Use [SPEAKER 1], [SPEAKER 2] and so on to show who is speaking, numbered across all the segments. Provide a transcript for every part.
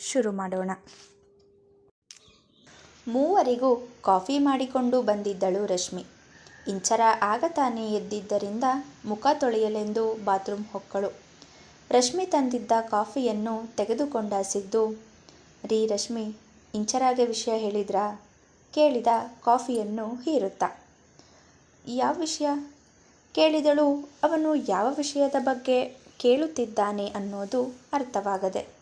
[SPEAKER 1] ಶುರು ಮಾಡೋಣ. ಮೂವರಿಗೂ ಕಾಫಿ ಮಾಡಿಕೊಂಡು ಬಂದಿದ್ದಳು ರಶ್ಮಿ. ಇಂಚರ ಆಗ ತಾನೇ ಎದ್ದಿದ್ದರಿಂದ ಮುಖ ತೊಳೆಯಲೆಂದು ಬಾತ್ರೂಮ್ ಹೊಕ್ಕಳು. ರಶ್ಮಿ ತಂದಿದ್ದ ಕಾಫಿಯನ್ನು ತೆಗೆದುಕೊಂಡ ಸಿದ್ದು, ರೀ ರಶ್ಮಿ, ಇಂಚರಾಗೆ ವಿಷಯ ಹೇಳಿದ್ರಾ? ಕೇಳಿದ ಕಾಫಿಯನ್ನು ಹೀರುತ್ತಾ. ಯಾವ ವಿಷಯ? ಕೇಳಿದಳು, ಅವನು ಯಾವ ವಿಷಯದ ಬಗ್ಗೆ ಕೇಳುತ್ತಿದ್ದಾನೆ ಅನ್ನೋದು ಅರ್ಥವಾಗದೆ.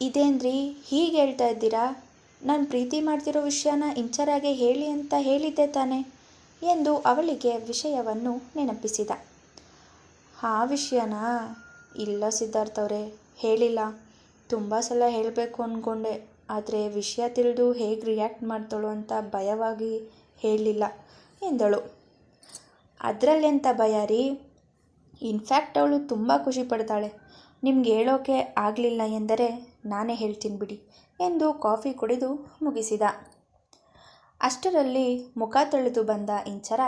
[SPEAKER 1] ಇದೇನ್ರಿ? ಹೀಗೆ ಹೇಳ್ತಾ ಇದ್ದೀರಾ? ನಾನು ಪ್ರೀತಿ ಮಾಡ್ತಿರೋ ವಿಷಯನ ಇಂಚರಾಗೆ ಹೇಳಿ ಅಂತ ಹೇಳಿದ್ದೆ ತಾನೆ ಎಂದು ಅವಳಿಗೆ ವಿಷಯವನ್ನು ನೆನಪಿಸಿದ. ಆ ವಿಷಯನ? ಇಲ್ಲ ಸಿದ್ಧಾರ್ಥ ಅವರೇ, ಹೇಳಿಲ್ಲ. ತುಂಬ ಸಲ ಹೇಳಬೇಕು ಅಂದ್ಕೊಂಡೆ ಆದರೆ ವಿಷಯ ತಿಳಿದು ಹೇಗೆ ರಿಯಾಕ್ಟ್ ಮಾಡ್ತಾಳು ಅಂತ ಭಯವಾಗಿ ಹೇಳಲಿಲ್ಲ ಎಂದಳು. ಅದರಲ್ಲೆಂಥ ಭಯ ರೀ? ಇನ್ಫ್ಯಾಕ್ಟ್ ಅವಳು ತುಂಬ ಖುಷಿ ಪಡ್ತಾಳೆ. ನಿಮ್ಗೆ ಹೇಳೋಕೆ ಆಗಲಿಲ್ಲ ಎಂದರೆ ನಾನೇ ಹೇಳ್ತೀನಿ ಬಿಡಿ ಎಂದು ಕಾಫಿ ಕುಡಿದು ಮುಗಿಸಿದ. ಅಷ್ಟರಲ್ಲಿ ಮುಖ ತೊಳೆದು ಬಂದ ಇಂಚರ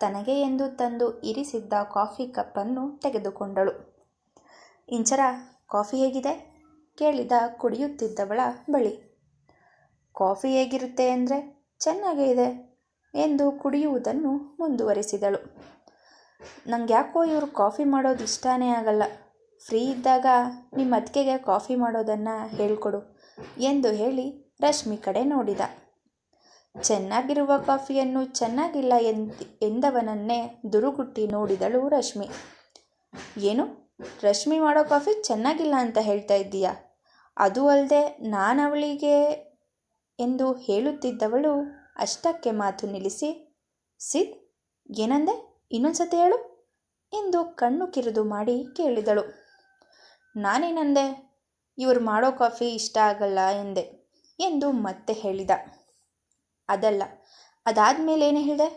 [SPEAKER 1] ತನಗೆ ಎಂದು ತಂದು ಇರಿಸಿದ್ದ ಕಾಫಿ ಕಪ್ಪನ್ನು ತೆಗೆದುಕೊಂಡಳು. ಇಂಚರ, ಕಾಫಿ ಹೇಗಿದೆ? ಕೇಳಿದ ಕುಡಿಯುತ್ತಿದ್ದವಳ ಬಳಿ. ಕಾಫಿ ಹೇಗಿರುತ್ತೆ ಅಂದರೆ ಚೆನ್ನಾಗೇ ಇದೆ ಎಂದು ಕುಡಿಯುವುದನ್ನು ಮುಂದುವರಿಸಿದಳು. ನಂಗೆ ಯಾಕೋ ಇವರು ಕಾಫಿ ಮಾಡೋದು ಇಷ್ಟನೇ ಆಗಲ್ಲ. ಫ್ರೀ ಇದ್ದಾಗ ನಿಮ್ಮ ಅತ್ತಿಗೆಗೆ ಕಾಫಿ ಮಾಡೋದನ್ನು ಹೇಳಿಕೊಡು ಎಂದು ಹೇಳಿ ರಶ್ಮಿ ಕಡೆ ನೋಡಿದ. ಚೆನ್ನಾಗಿರುವ ಕಾಫಿಯನ್ನು ಚೆನ್ನಾಗಿಲ್ಲ ಎಂದ್, ಎಂದವನನ್ನೇ ದುರುಗುಟ್ಟಿ ನೋಡಿದಳು ರಶ್ಮಿ. ಏನು? ರಶ್ಮಿ ಮಾಡೋ ಕಾಫಿ ಚೆನ್ನಾಗಿಲ್ಲ ಅಂತ ಹೇಳ್ತಾ ಇದ್ದೀಯಾ? ಅದು ಅಲ್ಲದೆ ನಾನು ಅವಳಿಗೆ ಎಂದು ಹೇಳುತ್ತಿದ್ದವಳು ಅಷ್ಟಕ್ಕೆ ಮಾತು ನಿಲ್ಲಿಸಿ, ಸಿದ್, ಏನಂದೆ? ಇನ್ನೊಂದ್ಸತಿ ಹೇಳು ಎಂದು ಕಣ್ಣು ಕಿರಿದು ಮಾಡಿ ಕೇಳಿದಳು. ನಾನೇನಂದೆ? ಇವರು ಮಾಡೋ ಕಾಫಿ ಇಷ್ಟ ಆಗಲ್ಲ ಎಂದೆ ಎಂದು ಮತ್ತೆ ಹೇಳಿದ. ಅದಲ್ಲ, ಅದಾದಮೇಲೆ ಏನು ಹೇಳಿದೆ?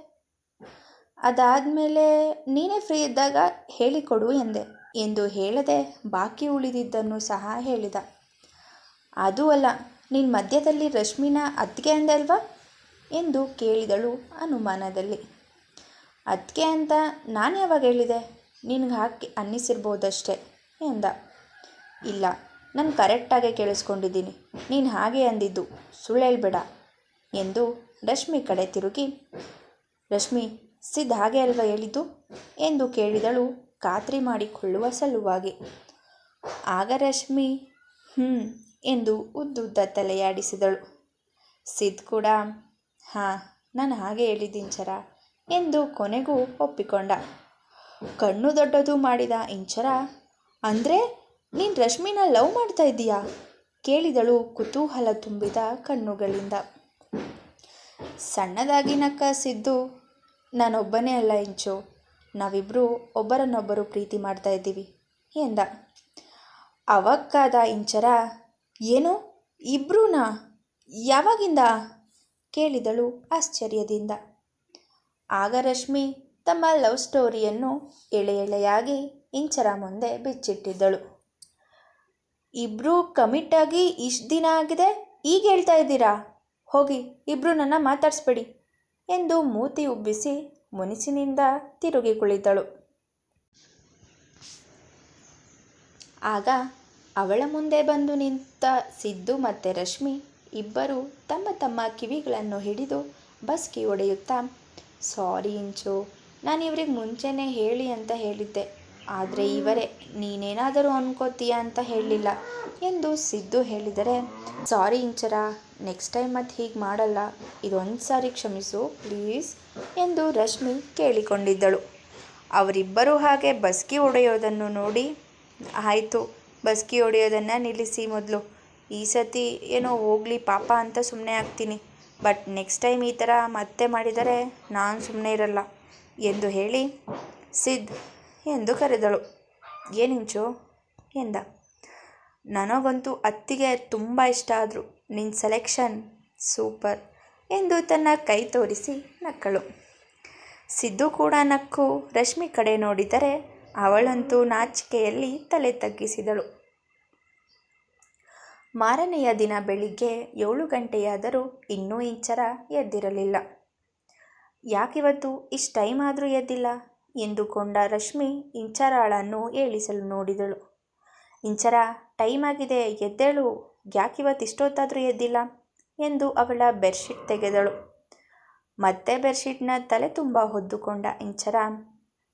[SPEAKER 1] ಅದಾದಮೇಲೆ ನೀನೇ ಫ್ರೀ ಇದ್ದಾಗ ಹೇಳಿಕೊಡು ಎಂದೆ ಎಂದು ಹೇಳದೆ ಬಾಕಿ ಉಳಿದಿದ್ದನ್ನು ಸಹ ಹೇಳಿದ. ಅದು ಅಲ್ಲ, ನೀನು ಮಧ್ಯದಲ್ಲಿ ರಶ್ಮಿನ ಅತ್ತಿಗೆ ಅಂದೆ ಅಲ್ವಾ? ಎಂದು ಕೇಳಿದಳು ಅನುಮಾನದಲ್ಲಿ. ಅದಕ್ಕೆ ಅಂತ ನಾನು ಯಾವಾಗ ಹೇಳಿದೆ? ನಿನಗೆ ಹಾಕಿ ಅನ್ನಿಸಿರ್ಬೋದಷ್ಟೇ ಎಂದ. ಇಲ್ಲ, ನಾನು ಕರೆಕ್ಟಾಗೇ ಕೇಳಿಸ್ಕೊಂಡಿದ್ದೀನಿ. ನೀನು ಹಾಗೆ ಅಂದಿದ್ದು, ಸುಳ್ಳು ಹೇಳಬೇಡ ಎಂದು ರಶ್ಮಿ ಕಡೆ ತಿರುಗಿ. ರಶ್ಮಿ, ಸಿದ್ಧ ಹಾಗೆ ಅಲ್ವಾ ಹೇಳಿದ್ದು? ಎಂದು ಕೇಳಿದಳು ಖಾತ್ರಿ ಮಾಡಿಕೊಳ್ಳುವ ಸಲುವಾಗಿ. ಆಗ ರಶ್ಮಿ ಹ್ಞೂ ಎಂದು ಉದ್ದುದ್ದ ತಲೆಯಾಡಿಸಿದಳು. ಸಿದ್ ಕೂಡ, ಹಾಂ, ನಾನು ಹಾಗೆ ಹೇಳಿದ್ದಿಂಚರ ಎಂದು ಕೊನೆಗೂ ಒಪ್ಪಿಕೊಂಡ. ಕಣ್ಣು ದೊಡ್ಡದು ಮಾಡಿದ ಇಂಚರ, ಅಂದರೆ ನೀನು ರಶ್ಮಿನ ಲವ್ ಮಾಡ್ತಾ ಇದ್ದೀಯಾ? ಕೇಳಿದಳು ಕುತೂಹಲ ತುಂಬಿದ ಕಣ್ಣುಗಳಿಂದ. ಸಣ್ಣದಾಗಿ ನಕ್ಕ ಸಿದ್ದು ನಾನೊಬ್ಬನೇ ಅಲ್ಲ ಇಂಚು. ನಾವಿಬ್ಬರು ಒಬ್ಬರನ್ನೊಬ್ಬರು ಪ್ರೀತಿ ಮಾಡ್ತಾ ಇದ್ದೀವಿ ಎಂದ. ಅವಕ್ಕಾದ ಇಂಚರ, ಏನು? ಇಬ್ರೂನಾ? ಯಾವಾಗಿಂದ? ಕೇಳಿದಳು ಆಶ್ಚರ್ಯದಿಂದ. ಆಗ ರಶ್ಮಿ ತಮ್ಮ ಲವ್ ಸ್ಟೋರಿಯನ್ನು ಎಳೆ ಎಳೆಯಾಗಿ ಇಂಚರ ಮುಂದೆ ಬಿಚ್ಚಿಟ್ಟಿದ್ದಳು. ಇಬ್ಬರು ಆಗಿ ಇಷ್ಟು ದಿನ ಆಗಿದೆ, ಈಗ ಹೇಳ್ತಾ ಇದ್ದೀರಾ? ಹೋಗಿ ಇಬ್ಬರು ನನ್ನ ಮಾತಾಡಿಸ್ಬೇಡಿ ಎಂದು ಮೂತಿ ಉಬ್ಬಿಸಿ ಮುನಿಸಿನಿಂದ ತಿರುಗಿ ಕುಳಿತಳು. ಆಗ ಅವಳ ಮುಂದೆ ಬಂದು ನಿಂತ ಸಿದ್ದು ಮತ್ತು ರಶ್ಮಿ ಇಬ್ಬರು ತಮ್ಮ ತಮ್ಮ ಕಿವಿಗಳನ್ನು ಹಿಡಿದು ಬಸ್ಕಿ ಒಡೆಯುತ್ತಾ ಸಾರಿ ಇಂಚು, ನಾನು ಇವ್ರಿಗೆ ಮುಂಚೆನೇ ಹೇಳಿ ಅಂತ ಹೇಳಿದ್ದೆ. ಆದರೆ ಇವರೇ, ನೀನೇನಾದರೂ ಅನ್ಕೋತೀಯ ಅಂತ ಹೇಳಲಿಲ್ಲ ಎಂದು ಸಿದ್ದು ಹೇಳಿದರೆ, ಸಾರಿ ಇಂಚರ ನೆಕ್ಸ್ಟ್ ಟೈಮ್ ಮತ್ತೆ ಹೀಗೆ ಮಾಡಲ್ಲ, ಇದೊಂದು ಸಾರಿ ಕ್ಷಮಿಸು ಪ್ಲೀಸ್ ಎಂದು ರಶ್ಮಿ ಕೇಳಿಕೊಂಡಿದ್ದಳು. ಅವರಿಬ್ಬರೂ ಹಾಗೆ ಬಸ್ಕಿ ಹೊಡೆಯೋದನ್ನು ನೋಡಿ, ಆಯಿತು, ಬಸ್ಕಿ ಹೊಡೆಯೋದನ್ನು ನಿಲ್ಲಿಸಿ ಮೊದಲು. ಈ ಸತಿ ಏನೋ ಹೋಗಲಿ ಪಾಪ ಅಂತ ಸುಮ್ಮನೆ ಆಗ್ತೀನಿ. ಬಟ್ ನೆಕ್ಸ್ಟ್ ಟೈಮ್ ಈ ಥರ ಮತ್ತೆ ಮಾಡಿದರೆ ನಾನು ಸುಮ್ಮನೆ ಇರಲ್ಲ, ಎಂದು ಹೇಳಿ ಸಿದ್ ಎಂದು ಕರೆದಳು. ಏನಿಂಚು ಎಂದ. ನನಗಂತೂ ಅತ್ತಿಗೆ ತುಂಬ ಇಷ್ಟ ಆದರು. ನಿನ್ನ ಸೆಲೆಕ್ಷನ್ ಸೂಪರ್ ಎಂದು ತನ್ನ ಕೈ ತೋರಿಸಿ ನಕ್ಕಳು. ಸಿದ್ದು ಕೂಡ ನಕ್ಕು. ರಶ್ಮಿ ಕಡೆ ನೋಡಿದರೆ ಅವಳಂತೂ ನಾಚಿಕೆಯಲ್ಲಿ ತಲೆ ತಗ್ಗಿಸಿದಳು. ಮಾರನೆಯ ದಿನ ಬೆಳಿಗ್ಗೆ ಏಳು ಗಂಟೆಯಾದರೂ ಇನ್ನೂ ಇಂಚರ ಎದ್ದಿರಲಿಲ್ಲ. ಯಾಕಿವತ್ತು? ಇಷ್ಟು ಟೈಮ್ ಆದರೂ ಎದ್ದಿಲ್ಲ. ಎಂದುಕೊಂಡ ರಶ್ಮಿ ಇಂಚರಾಳನ್ನು ಏಳಿಸಲು ನೋಡಿದಳು. ಇಂಚರ, ಟೈಮ್ ಆಗಿದೆ, ಎದ್ದೇಳು. ಯಾಕಿವತ್ತು ಇಷ್ಟೊತ್ತಾದರೂ ಎದ್ದಿಲ್ಲ? ಎಂದು ಅವಳ ಬೆಡ್ಶೀಟ್ ತೆಗೆದಳು. ಮತ್ತೆ ಬೆಡ್ಶೀಟ್ನ ತಲೆ ತುಂಬ ಹೊದ್ದುಕೊಂಡ ಇಂಚರ,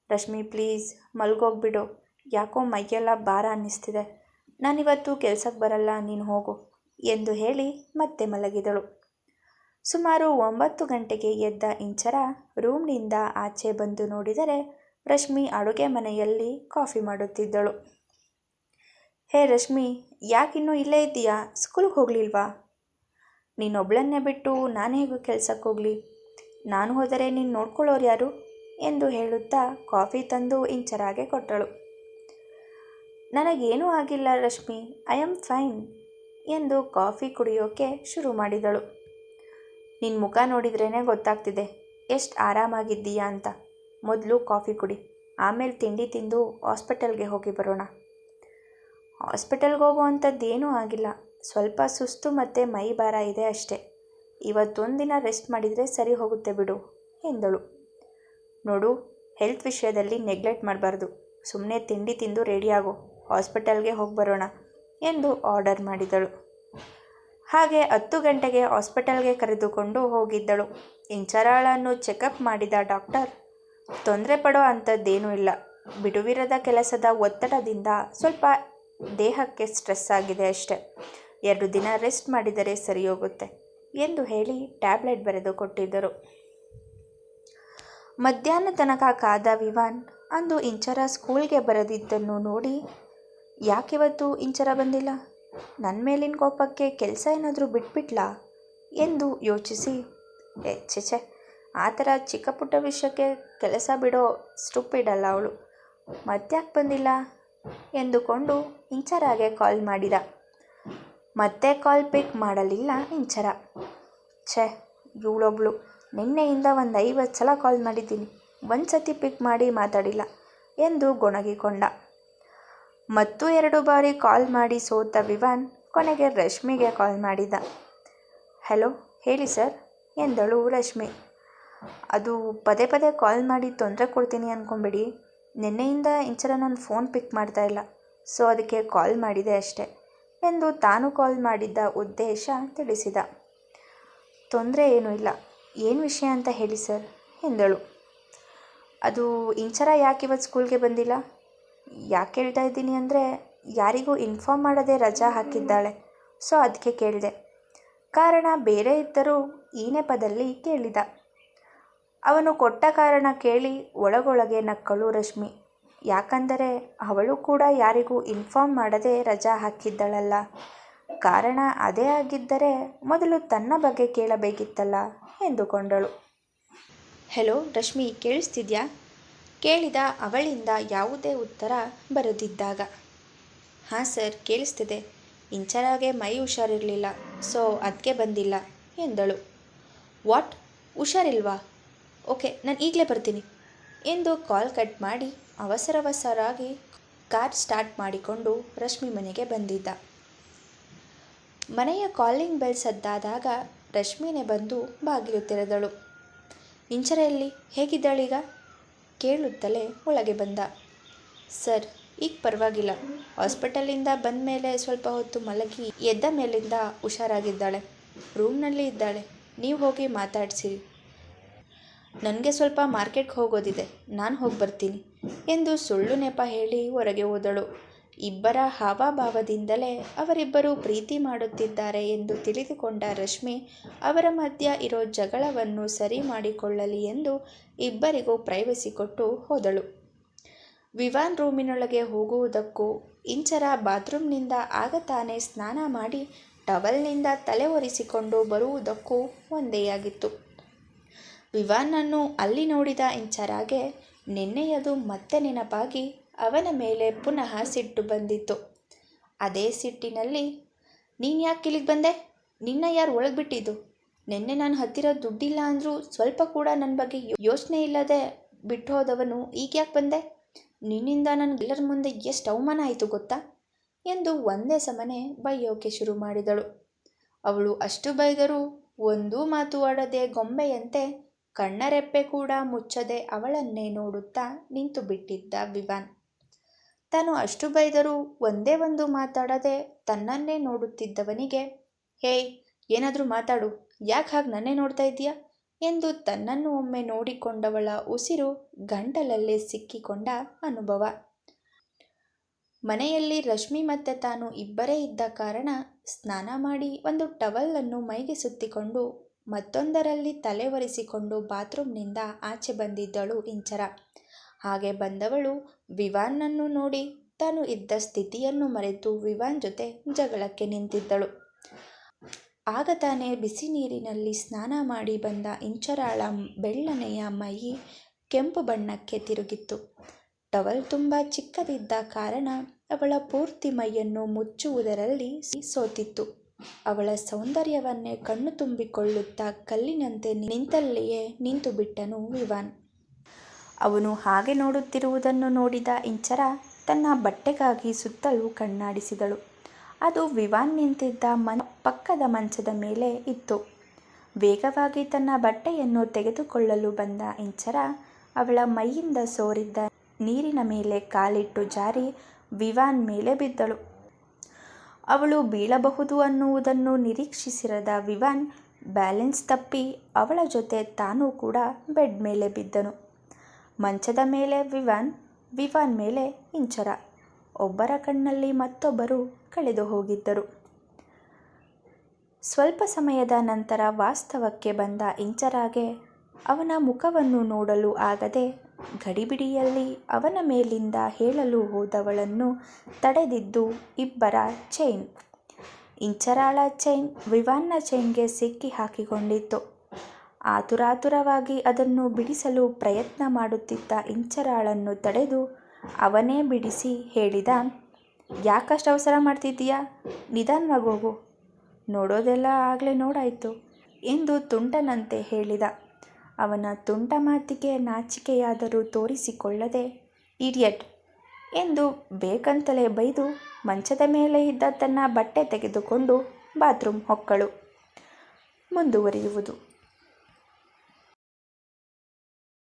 [SPEAKER 1] ರಶ್ಮಿ, ಪ್ಲೀಸ್, ಮಲ್ಗೋಗ್ಬಿಡು. ಯಾಕೋ ಮೈಯೆಲ್ಲ ಭಾರ ಅನ್ನಿಸ್ತಿದೆ. ನಾನಿವತ್ತು ಕೆಲಸಕ್ಕೆ ಬರಲ್ಲ, ನೀನು ಹೋಗು, ಎಂದು ಹೇಳಿ ಮತ್ತೆ ಮಲಗಿದಳು. ಸುಮಾರು ಒಂಬತ್ತು ಗಂಟೆಗೆ ಎದ್ದ ಇಂಚರ ರೂಮ್ನಿಂದ ಆಚೆ ಬಂದು ನೋಡಿದರೆ ರಶ್ಮಿ ಅಡುಗೆ ಮನೆಯಲ್ಲಿ ಕಾಫಿ ಮಾಡುತ್ತಿದ್ದಳು. ಹೇ ರಶ್ಮಿ, ಯಾಕಿನ್ನೂ ಇಲ್ಲೇ ಇದ್ದೀಯಾ? ಸ್ಕೂಲ್ಗೆ ಹೋಗಲಿಲ್ವಾ? ನೀನೊಬ್ಳನ್ನೇ ಬಿಟ್ಟು ನಾನು ಹೇಗೂ ಕೆಲ್ಸಕ್ಕೆ ಹೋಗಲಿ. ನಾನು ಹೋದರೆ ನೀನು ನೋಡ್ಕೊಳ್ಳೋರು ಯಾರು? ಎಂದು ಹೇಳುತ್ತಾ ಕಾಫಿ ತಂದು ಇಂಚರಾಗೆ ಕೊಟ್ಟಳು. ನನಗೇನೂ ಆಗಿಲ್ಲ ರಶ್ಮಿ, ಐ ಆಮ್ ಫೈನ್ ಎಂದು ಕಾಫಿ ಕುಡಿಯೋಕೆ ಶುರು ಮಾಡಿದಳು. ನಿನ್ನ ಮುಖ ನೋಡಿದ್ರೇ ಗೊತ್ತಾಗ್ತಿದೆ. ಎಷ್ಟು ಆರಾಮಾಗಿದ್ದೀಯಾ ಅಂತ. ಮೊದಲು ಕಾಫಿ ಕುಡಿ. ಆಮೇಲೆ ತಿಂಡಿ ತಿಂದು ಹಾಸ್ಪಿಟಲ್ಗೆ ಹೋಗಿ ಬರೋಣ. ಹಾಸ್ಪಿಟಲ್ಗೆ ಹೋಗೋ ಅಂಥದ್ದೇನೂ ಆಗಿಲ್ಲ. ಸ್ವಲ್ಪ ಸುಸ್ತು ಮತ್ತು ಮೈ ಭಾರ ಇದೆ ಅಷ್ಟೇ. ಇವತ್ತೊಂದಿನ ರೆಸ್ಟ್ ಮಾಡಿದರೆ ಸರಿ ಹೋಗುತ್ತೆ ಬಿಡು, ಎಂದಳು. ನೋಡು, ಹೆಲ್ತ್ ವಿಷಯದಲ್ಲಿ ನೆಗ್ಲೆಕ್ಟ್ ಮಾಡಬಾರ್ದು. ಸುಮ್ಮನೆ ತಿಂಡಿ ತಿಂದು ರೆಡಿಯಾಗು ಹಾಸ್ಪಿಟಲ್ಗೆ ಹೋಗಿ ಬರೋಣ, ಎಂದು ಆರ್ಡರ್ ಮಾಡಿದಳು. ಹಾಗೆ ಹತ್ತು ಗಂಟೆಗೆ ಹಾಸ್ಪಿಟಲ್ಗೆ ಕರೆದುಕೊಂಡು ಹೋಗಿದ್ದಳು. ಇಂಚರಾಳನ್ನು ಚೆಕಪ್ ಮಾಡಿದ ಡಾಕ್ಟರ್, ತೊಂದರೆ ಪಡೋ ಅಂಥದ್ದೇನೂ ಇಲ್ಲ. ಬಿಡುವಿರದ ಕೆಲಸದ ಒತ್ತಡದಿಂದ ಸ್ವಲ್ಪ ದೇಹಕ್ಕೆ ಸ್ಟ್ರೆಸ್ ಆಗಿದೆ ಅಷ್ಟೆ. ಎರಡು ದಿನ ರೆಸ್ಟ್ ಮಾಡಿದರೆ ಸರಿ ಹೋಗುತ್ತೆ ಎಂದು ಹೇಳಿ ಟ್ಯಾಬ್ಲೆಟ್ ಬರೆದು ಕೊಟ್ಟಿದ್ದರು. ಮಧ್ಯಾಹ್ನ ತನಕ ಕಾದ ವಿವಾನ್ ಅಂದು ಇಂಚರ ಸ್ಕೂಲ್ಗೆ ಬರದಿದ್ದನ್ನು ನೋಡಿ, ಯಾಕಿವತ್ತು ಇಂಚರ ಬಂದಿಲ್ಲ? ನನ್ನ ಮೇಲಿನ ಕೋಪಕ್ಕೆ ಕೆಲಸ ಏನಾದರೂ ಬಿಟ್ಬಿಟ್ಲಾ? ಎಂದು ಯೋಚಿಸಿ. ಏ ಆ ಥರ ಚಿಕ್ಕ ಪುಟ್ಟ ವಿಷಯಕ್ಕೆ ಕೆಲಸ ಬಿಡೋ ಸ್ಟುಪಿಡಲ್ಲ ಅವಳು. ಮತ್ತ್ಯಾಕೆ ಬಂದಿಲ್ಲ? ಎಂದುಕೊಂಡು ಇಂಚರಾಗೆ ಕಾಲ್ ಮಾಡಿದ. ಮತ್ತೆ ಕಾಲ್ ಪಿಕ್ ಮಾಡಲಿಲ್ಲ ಇಂಚರ. ಛೇ, ಇವಳೊಬ್ಳು. ನಿನ್ನೆಯಿಂದ ಒಂದು ಐವತ್ತು ಸಲ ಕಾಲ್ ಮಾಡಿದ್ದೀನಿ. ಒಂದು ಸತಿ ಪಿಕ್ ಮಾಡಿ ಮಾತಾಡಿಲ್ಲ. ಎಂದು ಗೊಣಗಿಕೊಂಡ. ಮತ್ತು ಎರಡು ಬಾರಿ ಕಾಲ್ ಮಾಡಿ ಸೋತ ವಿವಾನ್ ಕೊನೆಗೆ ರಶ್ಮಿಗೆ ಕಾಲ್ ಮಾಡಿದ. ಹಲೋ, ಹೇಳಿ ಸರ್, ಎಂದಳು ರಶ್ಮಿ. ಅದು ಪದೇ ಪದೇ ಕಾಲ್ ಮಾಡಿ ತೊಂದರೆ ಕೊಡ್ತೀನಿ ಅಂದ್ಕೊಂಬಿಡಿ ನಿನ್ನೆಯಿಂದ ಇಂಚರ ನಾನು ಫೋನ್ ಪಿಕ್ ಮಾಡ್ತಾ ಇಲ್ಲ, ಸೊ ಅದಕ್ಕೆ ಕಾಲ್ ಮಾಡಿದೆ ಅಷ್ಟೆ, ಎಂದು ತಾನು ಕಾಲ್ ಮಾಡಿದ್ದ ಉದ್ದೇಶ ತಿಳಿಸಿದ. ತೊಂದರೆ ಏನೂ ಇಲ್ಲ, ಏನು ವಿಷಯ ಅಂತ ಹೇಳಿ ಸರ್, ಎಂದಳು. ಅದು ಇಂಚರ ಯಾಕೆ ಇವತ್ತು ಸ್ಕೂಲ್ಗೆ ಬಂದಿಲ್ಲ? ಯಾಕೆ ಹೇಳ್ತಾ ಇದ್ದೀನಿ ಅಂದರೆ ಯಾರಿಗೂ ಇನ್ಫಾರ್ಮ್ ಮಾಡದೆ ರಜಾ ಹಾಕಿದ್ದಾಳೆ. ಸೊ ಅದಕ್ಕೆ ಕೇಳಿದೆ. ಕಾರಣ ಬೇರೆ ಇದ್ದರೂ ಈ ನೆಪದಲ್ಲಿ ಕೇಳಿದ. ಅವನು ಕೊಟ್ಟ ಕಾರಣ ಕೇಳಿ ಒಳಗೊಳಗೆ ನಕ್ಕಳು ರಶ್ಮಿ. ಯಾಕಂದರೆ ಅವಳು ಕೂಡ ಯಾರಿಗೂ ಇನ್ಫಾರ್ಮ್ ಮಾಡದೆ ರಜಾ ಹಾಕಿದ್ದಳಲ್ಲ. ಕಾರಣ ಅದೇ ಆಗಿದ್ದರೆ ಮೊದಲು ತನ್ನ ಬಗ್ಗೆ ಕೇಳಬೇಕಿತ್ತಲ್ಲ ಎಂದುಕೊಂಡಳು. ಹೆಲೋ ರಶ್ಮಿ ಕೇಳಿಸ್ತಿದ್ಯಾ? ಕೇಳಿದ ಅವಳಿಂದ ಯಾವುದೇ ಉತ್ತರ ಬರದಿದ್ದಾಗ ಹಾಂ ಸರ್, ಕೇಳಿಸ್ತಿದೆ. ಇಂಚರಾಗೆ ಮೈ ಹುಷಾರಿರಲಿಲ್ಲ, ಸೊ ಅದಕ್ಕೆ ಬಂದಿಲ್ಲ, ಎಂದಳು. ವಾಟ್? ಹುಷಾರಿಲ್ವಾ? ಓಕೆ, ನಾನು ಈಗಲೇ ಬರ್ತೀನಿ, ಎಂದು ಕಾಲ್ ಕಟ್ ಮಾಡಿ ಅವಸರವಸರಾಗಿ ಕಾರ್ ಸ್ಟಾರ್ಟ್ ಮಾಡಿಕೊಂಡು ರಶ್ಮಿ ಮನೆಗೆ ಬಂದಿದ್ದ. ಮನೆಯ ಕಾಲಿಂಗ್ ಬೆಲ್ ಸದ್ದಾದಾಗ ರಶ್ಮಿನೇ ಬಂದು ಬಾಗಿಲು ತೆರೆದಳು. ಇಂಚರ ಎಲ್ಲಿ? ಹೇಗಿದ್ದಾಳೀಗ? ಕೇಳುತ್ತಲೇ ಒಳಗೆ ಬಂದ. ಸರ್, ಈಗ ಪರವಾಗಿಲ್ಲ. ಹಾಸ್ಪಿಟಲಿಂದ ಬಂದ ಮೇಲೆ ಸ್ವಲ್ಪ ಹೊತ್ತು ಮಲಗಿ ಎದ್ದ ಮೇಲಿಂದ ಹುಷಾರಾಗಿದ್ದಾಳೆ. ರೂಮ್ನಲ್ಲಿ ಇದ್ದಾಳೆ. ನೀವು ಹೋಗಿ ಮಾತಾಡಿಸಿ. ನನಗೆ ಸ್ವಲ್ಪ ಮಾರ್ಕೆಟ್ಗೆ ಹೋಗೋದಿದೆ. ನಾನು ಹೋಗಿ ಬರ್ತೀನಿ ಎಂದು ಸುಳ್ಳು ನೆಪ ಹೇಳಿ ಹೊರಗೆ ಹೋದಳು. ಇಬ್ಬರ ಹಾವಭಾವದಿಂದಲೇ ಅವರಿಬ್ಬರು ಪ್ರೀತಿ ಮಾಡುತ್ತಿದ್ದಾರೆ ಎಂದು ತಿಳಿದುಕೊಂಡ ರಶ್ಮಿ, ಅವರ ಮಧ್ಯ ಇರೋ ಜಗಳವನ್ನು ಸರಿ ಮಾಡಿಕೊಳ್ಳಲಿ ಎಂದು ಇಬ್ಬರಿಗೂ ಪ್ರೈವಸಿ ಕೊಟ್ಟು ಹೋದಳು. ವಿವಾನ್ ರೂಮಿನೊಳಗೆ ಹೋಗುವುದಕ್ಕೂ ಇಂಚರ ಬಾತ್ರೂಮ್ನಿಂದ ಆಗ ತಾನೇ ಸ್ನಾನ ಮಾಡಿ ಟವಲ್ನಿಂದ ತಲೆ ಒರೆಸಿಕೊಂಡು ಬರುವುದಕ್ಕೂ ಒಂದೇಯಾಗಿತ್ತು. ವಿವಾನನ್ನು ಅಲ್ಲಿ ನೋಡಿದ ಇಂಚರಾಗೆ, ನಿನ್ನೆಯದು ಮತ್ತೆ ನೆನಪಾಗಿ ಅವನ ಮೇಲೆ ಪುನಃ ಸಿಟ್ಟು ಬಂದಿತ್ತು. ಅದೇ ಸಿಟ್ಟಿನಲ್ಲಿ, ನೀನು ಯಾಕೆ ಇಲ್ಲಿಗೆ ಬಂದೆ? ನಿನ್ನ ಯಾರು ಒಳಗೆ ಬಿಟ್ಟಿದ್ದು? ನಿನ್ನೆ ನಾನು ಹತ್ತಿರ ದುಡ್ಡಿಲ್ಲ ಅಂದರೂ ಸ್ವಲ್ಪ ಕೂಡ ನನ್ನ ಬಗ್ಗೆ ಯೋಚನೆ ಇಲ್ಲದೆ ಬಿಟ್ಟು ಹೋದವನು ಈಗ ಯಾಕೆ ಬಂದೆ? ನಿನ್ನಿಂದ ನನಗೆಲ್ಲರ ಮುಂದೆ ಎಷ್ಟು ಅವಮಾನ ಆಯಿತು ಗೊತ್ತಾ? ಎಂದು ಒಂದೇ ಸಮನೆ ಬೈಯೋಕೆ ಶುರು ಮಾಡಿದಳು. ಅವಳು ಅಷ್ಟು ಬೈದರೂ ಒಂದೂ ಮಾತು ಆಡದೆ ಗೊಂಬೆಯಂತೆ ಕಣ್ಣರೆಪ್ಪೆ ಕೂಡ ಮುಚ್ಚದೆ ಅವಳನ್ನೇ ನೋಡುತ್ತಾ ನಿಂತು ಬಿಟ್ಟಿದ್ದ ವಿವಾನ್. ತಾನು ಅಷ್ಟು ಬೈದರೂ ಒಂದೇ ಒಂದು ಮಾತಾಡದೆ ತನ್ನನ್ನೇ ನೋಡುತ್ತಿದ್ದವನಿಗೆ ಹೇಯ್ ಏನಾದರೂ ಮಾತಾಡು, ಯಾಕೆ ಹಾಗೆ ನನ್ನೇ ನೋಡ್ತಾ ಇದ್ದೀಯಾ? ಎಂದು ತನ್ನನ್ನು ಒಮ್ಮೆ ನೋಡಿಕೊಂಡವಳ ಉಸಿರು ಗಂಟಲಲ್ಲೇ ಸಿಕ್ಕಿಕೊಂಡ ಅನುಭವ. ಮನೆಯಲ್ಲಿ ರಶ್ಮಿ ಮತ್ತೆ ತಾನು ಇಬ್ಬರೇ ಇದ್ದ ಕಾರಣ ಸ್ನಾನ ಮಾಡಿ ಒಂದು ಟವಲನ್ನು ಮೈಗೆ ಸುತ್ತಿಕೊಂಡು ಮತ್ತೊಂದರಲ್ಲಿ ತಲೆ ಒರೆಸಿಕೊಂಡು ಬಾತ್ರೂಮ್ನಿಂದ ಆಚೆ ಬಂದಿದ್ದಳು ಇಂಚರ. ಹಾಗೆ ಬಂದವಳು ವಿವಾನ್ನನ್ನು ನೋಡಿ ತಾನು ಇದ್ದ ಸ್ಥಿತಿಯನ್ನು ಮರೆತು ವಿವಾನ್ ಜೊತೆ ಜಗಳಕ್ಕೆ ನಿಂತಿದ್ದಳು. ಆಗ ತಾನೇ ಬಿಸಿ ನೀರಿನಲ್ಲಿ ಸ್ನಾನ ಮಾಡಿ ಬಂದ ಇಂಚರಾಳ ಬೆಳ್ಳನೆಯ ಮೈ ಕೆಂಪು ಬಣ್ಣಕ್ಕೆ ತಿರುಗಿತ್ತು. ಟವಲ್ ತುಂಬ ಚಿಕ್ಕದಿದ್ದ ಕಾರಣ ಅವಳ ಪೂರ್ತಿ ಮೈಯನ್ನು ಮುಚ್ಚುವುದರಲ್ಲಿ ಸೋತಿತ್ತು. ಅವಳ ಸೌಂದರ್ಯವನ್ನೇ ಕಣ್ಣು ತುಂಬಿಕೊಳ್ಳುತ್ತಾ ಕಲ್ಲಿನಂತೆ ನಿಂತಲ್ಲಿಯೇ ನಿಂತು ಬಿಟ್ಟನು ವಿವಾನ್. ಅವನು ಹಾಗೆ ನೋಡುತ್ತಿರುವುದನ್ನು ನೋಡಿದ ಇಂಚರ ತನ್ನ ಬಟ್ಟೆಗಾಗಿ ಸುತ್ತಲೂ ಕಣ್ಣಾಡಿಸಿದಳು. ಅದು ವಿವಾನ್ ನಿಂತಿದ್ದ ಮನ್, ಪಕ್ಕದ ಮಂಚದ ಮೇಲೆ ಇತ್ತು. ವೇಗವಾಗಿ ತನ್ನ ಬಟ್ಟೆಯನ್ನು ತೆಗೆದುಕೊಳ್ಳಲು ಬಂದ ಇಂಚರ ಅವಳ ಮೈಯಿಂದ ಸೋರಿದ್ದ ನೀರಿನ ಮೇಲೆ ಕಾಲಿಟ್ಟು ಜಾರಿ ವಿವಾನ್ ಮೇಲೆ ಬಿದ್ದಳು. ಅವಳು ಬೀಳಬಹುದು ಅನ್ನುವುದನ್ನು ನಿರೀಕ್ಷಿಸಿರದ ವಿವಾನ್ ಬ್ಯಾಲೆನ್ಸ್ ತಪ್ಪಿ ಅವಳ ಜೊತೆ ತಾನೂ ಕೂಡ ಬೆಡ್ ಮೇಲೆ ಬಿದ್ದನು. ಮಂಚದ ಮೇಲೆ ವಿವಾನ್ ವಿವಾನ್ ಮೇಲೆ ಇಂಚರ. ಒಬ್ಬರ ಕಣ್ಣಲ್ಲಿ ಮತ್ತೊಬ್ಬರು ಕಳೆದು ಹೋಗಿದ್ದರು. ಸ್ವಲ್ಪ ಸಮಯದ ನಂತರ ವಾಸ್ತವಕ್ಕೆ ಬಂದ ಇಂಚರಾಗೆ ಅವನ ಮುಖವನ್ನು ನೋಡಲು ಆಗದೆ ಗಡಿಬಿಡಿಯಲ್ಲಿ ಅವನ ಮೇಲಿಂದ ಹೇಳಲು ಹೋದವಳನ್ನು ತಡೆದಿದ್ದು ಇಬ್ಬರ ಚೈನ್. ಇಂಚರಾಳ ಚೈನ್ ವಿವಾನ್ನ ಚೈನ್ಗೆ ಸಿಕ್ಕಿ ಹಾಕಿಕೊಂಡಿತ್ತು ಆತುರಾತುರವಾಗಿ ಅದನ್ನು ಬಿಡಿಸಲು ಪ್ರಯತ್ನ ಮಾಡುತ್ತಿದ್ದ ಇಂಚರಾಳನ್ನು ತಡೆದು ಅವನೇ ಬಿಡಿಸಿ ಹೇಳಿದ, ಯಾಕಷ್ಟು ಅವಸರ ಮಾಡ್ತಿದ್ದೀಯಾ? ನಿಧಾನವಾಗಿ ಹೋಗು. ನೋಡೋದೆಲ್ಲ ಆಗಲೇ ನೋಡಾಯಿತು ಎಂದು ತುಂಟನಂತೆ ಹೇಳಿದ. ಅವನ ತುಂಟ ಮಾತಿಗೆ ನಾಚಿಕೆಯಾದರೂ ತೋರಿಸಿಕೊಳ್ಳದೆ, ಇಡಿಯಟ್ ಎಂದು ಬೇಕಂತಲೇ ಬೈದು ಮಂಚದ ಮೇಲೆ ಇದ್ದ ತನ್ನ ಬಟ್ಟೆ ತೆಗೆದುಕೊಂಡು ಬಾತ್ರೂಮ್ ಹೊಕ್ಕಳು. ಮುಂದುವರಿಯುವುದು.